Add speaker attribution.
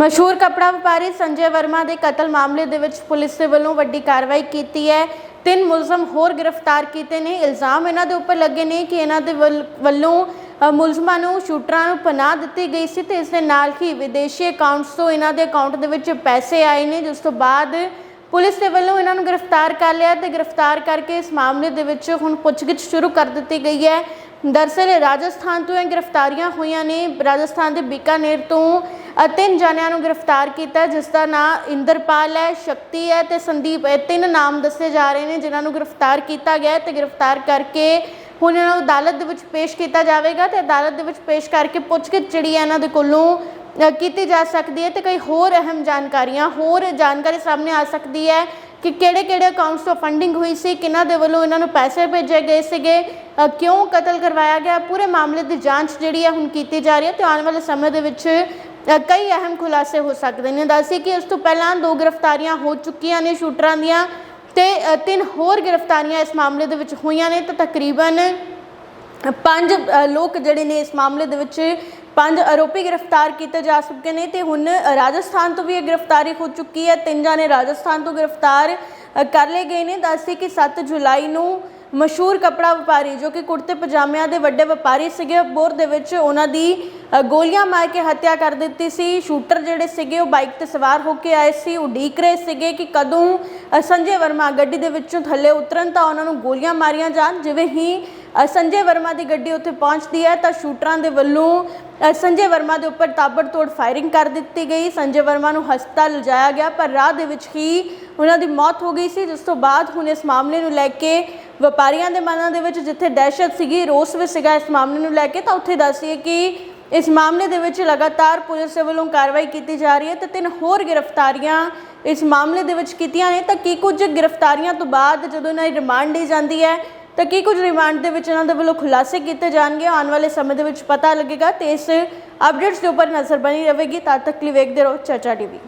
Speaker 1: ਮਸ਼ਹੂਰ ਕਪੜਾ ਵਪਾਰੀ ਸੰਜੇ ਵਰਮਾ ਦੇ ਕਤਲ ਮਾਮਲੇ ਦੇ ਵਿੱਚ ਪੁਲਿਸ ਦੇ ਵੱਲੋਂ ਵੱਡੀ ਕਾਰਵਾਈ ਕੀਤੀ ਹੈ। ਤਿੰਨ ਮੁਲਜ਼ਮ ਹੋਰ ਗ੍ਰਿਫਤਾਰ ਕੀਤੇ ਨੇ। ਇਲਜ਼ਾਮ ਇਹਨਾਂ ਦੇ ਉੱਪਰ ਲੱਗੇ ਨੇ ਕਿ ਇਹਨਾਂ ਦੇ ਵੱਲ- ਵੱਲੋਂ ਮੁਲਜ਼ਮਾਂ ਨੂੰ ਸ਼ੂਟਰਾਂ ਨੂੰ ਪਨਾਹ ਦਿੱਤੀ ਗਈ ਸੀ ਤੇ ਇਸ ਦੇ ਨਾਲ ਹੀ ਵਿਦੇਸ਼ੀ ਅਕਾਊਂਟਸ ਤੋਂ ਇਹਨਾਂ ਦੇ ਅਕਾਊਂਟ ਦੇ ਵਿੱਚ ਪੈਸੇ ਆਏ ਨੇ। ਜਿਸ ਤੋਂ ਬਾਅਦ ਪੁਲਿਸ ਦੇ ਵੱਲੋਂ ਇਹਨਾਂ ਨੂੰ ਗ੍ਰਿਫਤਾਰ ਕਰ ਲਿਆ ਤੇ ਗ੍ਰਿਫਤਾਰ ਕਰਕੇ ਇਸ ਮਾਮਲੇ ਦੇ ਵਿੱਚ ਹੁਣ ਪੁੱਛਗਿੱਛ ਸ਼ੁਰੂ ਕਰ ਦਿੱਤੀ ਗਈ ਹੈ। ਦਰਅਸਲ ਰਾਜਸਥਾਨ ਤੋਂ ਇਹ ਗ੍ਰਿਫਤਾਰੀਆਂ ਹੋਈਆਂ ਨੇ। ਰਾਜਸਥਾਨ ਦੇ ਬੀਕਾਨੇਰ ਤੋਂ ਤਿੰਨ ਜਣਿਆਂ ਨੂੰ ਗ੍ਰਿਫਤਾਰ ਕੀਤਾ, ਜਿਸ ਦਾ ਨਾਮ ਇੰਦਰਪਾਲ ਹੈ, ਸ਼ਕਤੀ ਹੈ ਤੇ ਸੰਦੀਪ, ਇਹ ਤਿੰਨ ਨਾਮ ਦੱਸੇ ਜਾ ਰਹੇ ਨੇ, ਜਿਨ੍ਹਾਂ ਨੂੰ ਗ੍ਰਿਫਤਾਰ ਕੀਤਾ ਗਿਆ ਹੈ ਤੇ ਗ੍ਰਿਫਤਾਰ ਕਰਕੇ ਹੁਣ ਇਹਨਾਂ ਨੂੰ ਅਦਾਲਤ ਦੇ ਵਿੱਚ ਪੇਸ਼ ਕੀਤਾ ਜਾਵੇਗਾ ਤੇ ਅਦਾਲਤ ਦੇ ਵਿੱਚ ਪੇਸ਼ ਕਰਕੇ ਪੁੱਛਗਿੱਛ ਜਿਹੜੀ ਹੈ ਇਹਨਾਂ ਦੇ ਕੋਲੋਂ ਕੀਤੀ ਜਾ ਸਕਦੀ ਹੈ ਤੇ ਕਈ ਹੋਰ ਅਹਿਮ ਜਾਣਕਾਰੀਆਂ, ਹੋਰ ਜਾਣਕਾਰੀ ਸਾਹਮਣੇ ਆ ਸਕਦੀ ਹੈ। ਕਿ ਕਿਹੜੇ ਕਿਹੜੇ ਅਕਾਊਂਟਸ ਤੋਂ ਫੰਡਿੰਗ ਹੋਈ ਸੀ, ਕਿਹਨਾਂ ਦੇ ਵੱਲੋਂ ਇਹਨਾਂ ਨੂੰ ਪੈਸੇ ਭੇਜੇ ਗਏ ਸੀਗੇ ਕਿਉਂ ਕਤਲ ਕਰਵਾਇਆ ਗਿਆ, ਪੂਰੇ ਮਾਮਲੇ ਦੀ ਜਾਂਚ ਜਿਹੜੀ ਹੈ ਹੁਣ ਕੀਤੀ ਜਾ ਰਹੀ ਹੈ ਤੇ ਆਉਣ ਵਾਲੇ ਸਮੇਂ ਦੇ ਵਿੱਚ ਕਈ ਅਹਿਮ ਖੁਲਾਸੇ ਹੋ ਸਕਦੇ ਨੇ। ਦੱਸੀ ਕਿ ਇਸ ਤੋਂ ਪਹਿਲਾਂ ਦੋ ਗ੍ਰਿਫਤਾਰੀਆਂ ਹੋ ਚੁੱਕੀਆਂ ਨੇ ਸ਼ੂਟਰਾਂ ਦੀਆਂ ਤੇ ਤਿੰਨ ਹੋਰ ਗ੍ਰਿਫਤਾਰੀਆਂ ਇਸ ਮਾਮਲੇ ਦੇ ਵਿੱਚ ਹੋਈਆਂ ਨੇ ਤਾਂ ਤਕਰੀਬਨ ਪੰਜ ਲੋਕ ਜਿਹੜੇ ਨੇ ਇਸ ਮਾਮਲੇ ਦੇ ਵਿੱਚ ਪੰਜ ਆਰੋਪੀ ਗ੍ਰਿਫਤਾਰ ਕੀਤੇ ਜਾ ਚੁੱਕੇ ਨੇ ਤੇ ਹੁਣ ਰਾਜਸਥਾਨ ਤੋਂ ਵੀ ਇਹ ਗ੍ਰਿਫਤਾਰੀ ਹੋ ਚੁੱਕੀ ਹੈ। ਤਿੰਨ ਜਾਣੇ ਰਾਜਸਥਾਨ ਤੋਂ ਗ੍ਰਿਫਤਾਰ ਕਰ ਲਏ ਗਏ ਨੇ। ਦੱਸਦੇ ਕਿ 7 ਜੁਲਾਈ ਨੂੰ ਮਸ਼ਹੂਰ ਕਪੜਾ ਵਪਾਰੀ ਜੋ ਕਿ ਕੁੜਤੇ ਪਜਾਮਿਆਂ ਦੇ ਵੱਡੇ ਵਪਾਰੀ ਸੀਗੇ, ਬੋਰ ਦੇ ਵਿੱਚ ਉਹਨਾਂ ਦੀ ਗੋਲੀਆਂ ਮਾਰ ਕੇ ਹੱਤਿਆ ਕਰ ਦਿੱਤੀ ਸੀ। ਸ਼ੂਟਰ ਜਿਹੜੇ ਸੀਗੇ ਉਹ ਬਾਈਕ ਤੇ ਸਵਾਰ ਹੋ ਕੇ ਆਏ ਸੀ। ਉਡੀਕ ਰਹੇ ਸੀਗੇ ਕਿ ਕਦੋਂ ਸੰਜੇ ਵਰਮਾ ਗੱਡੀ ਦੇ ਵਿੱਚੋਂ ਥੱਲੇ ਉਤਰਨ ਤਾਂ ਉਹਨਾਂ ਨੂੰ ਗੋਲੀਆਂ ਮਾਰੀਆਂ ਜਾਣ, ਜਿਵੇਂ ਹੀ ਸੰਜੇ ਵਰਮਾ ਦੀ ਗੱਡੀ ਉੱਥੇ ਪਹੁੰਚਦੀ ਹੈ ਤਾਂ ਸ਼ੂਟਰਾਂ ਦੇ ਵੱਲੋਂ ਸੰਜੇ ਵਰਮਾ ਦੇ ਉੱਪਰ ਤਾਬੜਤੋੜ ਫਾਇਰਿੰਗ ਕਰ ਦਿੱਤੀ ਗਈ। ਸੰਜੇ ਵਰਮਾ ਨੂੰ ਹਸਪਤਾਲ ਲਿਜਾਇਆ ਗਿਆ, ਪਰ ਰਾਹ ਦੇ ਵਿੱਚ ਹੀ ਉਹਨਾਂ ਦੀ ਮੌਤ ਹੋ ਗਈ ਸੀ, ਜਿਸ ਤੋਂ ਬਾਅਦ ਹੁਣ ਇਸ ਮਾਮਲੇ ਨੂੰ ਲੈ ਕੇ ਵਪਾਰੀਆਂ ਦੇ ਮਨਾਂ ਦੇ ਵਿੱਚ ਜਿੱਥੇ ਦਹਿਸ਼ਤ ਸੀਗੀ, ਰੋਸ ਵੀ ਸੀਗਾ ਇਸ ਮਾਮਲੇ ਨੂੰ ਲੈ ਕੇ। ਤਾਂ ਉੱਥੇ ਦੱਸੀਏ ਕਿ ਇਸ ਮਾਮਲੇ ਦੇ ਵਿੱਚ ਲਗਾਤਾਰ ਪੁਲਿਸ ਦੇ ਵੱਲੋਂ ਕਾਰਵਾਈ ਕੀਤੀ ਜਾ ਰਹੀ ਹੈ ਤੇ ਤਿੰਨ ਹੋਰ ਗ੍ਰਿਫਤਾਰੀਆਂ ਇਸ ਮਾਮਲੇ ਦੇ ਵਿੱਚ ਕੀਤੀਆਂ ਨੇ। ਤਾਂ ਕੀ ਕੁਝ ਗ੍ਰਿਫਤਾਰੀਆਂ ਤੋਂ ਬਾਅਦ ਜਦੋਂ ਇਹਨਾਂ ਦੀ ਰਿਮਾਂਡ ਲਈ ਜਾਂਦੀ ਹੈ ਤਾਂ ਕੀ ਕੁਝ ਰਿਮਾਂਡ ਦੇ ਵਿੱਚ ਇਹਨਾਂ ਦੇ ਵੱਲੋਂ ਖੁਲਾਸੇ ਕੀਤੇ ਜਾਣਗੇ? ਆਉਣ ਵਾਲੇ ਸਮੇਂ ਦੇ ਵਿੱਚ ਪਤਾ ਲੱਗੇਗਾ ਤੇ ਇਸ ਅਪਡੇਟਸ ਦੇ ਉੱਪਰ ਨਜ਼ਰ ਬਣੀ ਰਹੇਗੀ। ਤਦ ਤੱਕ ਲਈ ਵੇਖਦੇ ਰਹੋ, ਚਰਚਾ ਟੀਵੀ।